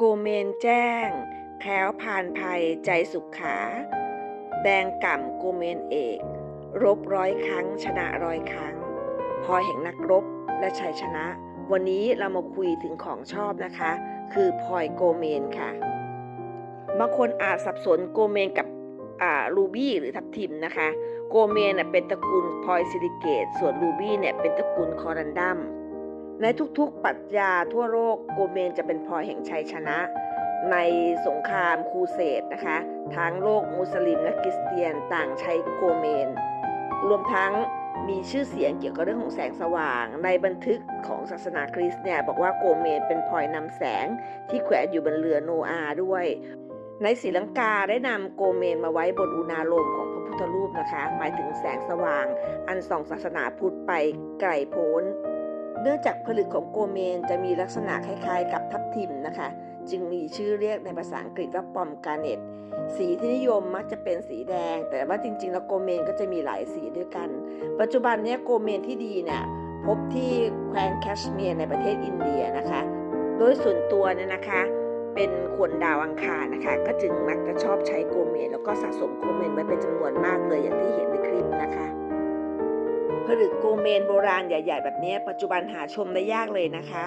โกเมนแจ้ง แคล้วพานภัยใจสุขขา แดงก่ำโกเมนเอก รบร้อยครั้ง ชนะร้อยครั้ง พอยแห่งนักรบและชัยชนะ วันนี้เรามาคุยถึงของชอบนะคะ คือพลอยโกเมนค่ะ บางคนอาจสับสนโกเมนกับอ่ารูบี้หรือทับทิมนะคะ โกเมนน่ะเป็นตระกูลพลอยซิลิเกต ส่วนรูบี้เนี่ยเป็นตระกูลคอรันดัม ในทุกๆปรัชญาทั่วโลกโกเมนจะเป็นพลอยแห่งชัยชนะ ในสงครามครูเสดนะคะ ทั้งโลกมุสลิมและคริสเตียนต่างใช้โกเมน รวมทั้งมีชื่อเสียงเกี่ยวกับเรื่องของแสงสว่าง ในบันทึกของศาสนาคริสต์เนี่ยบอกว่าโกเมนเป็นพลอยนำแสงที่แขวนอยู่บนเรือโนอาด้วย ในศรีลังกาได้นำโกเมนมาไว้บนอุณาโลมของพระพุทธรูปนะคะ หมายถึงแสงสว่าง อันส่องศาสนาพุทธไปไกลโพ้น เนื่องจากผลึกของโกเมนจะมีลักษณะคล้ายๆ กับทับทิมนะคะ จึงมีชื่อเรียกในภาษาอังกฤษว่าปอมกาเนตสีที่นิยมมักจะเป็นสีแดง แต่ว่าจริงๆ แล้วโกเมนก็จะมีหลายสีด้วยกัน ปัจจุบันนี้โกเมนที่ดีเนี่ยพบที่แคว้นแคชเมียร์ในประเทศอินเดียนะคะ โดยส่วนตัวเนี่ยนะคะ เป็นคนดาวอังคารนะคะ ก็จึงมักจะชอบใช้โกเมนแล้วก็สะสมโกเมนไว้เป็นจำนวนมากเลยอย่างที่เห็นใน ผลึกโกเมนโบราณใหญ่ ๆ แบบนี้ปัจจุบันหาชมได้ยากเลยนะคะ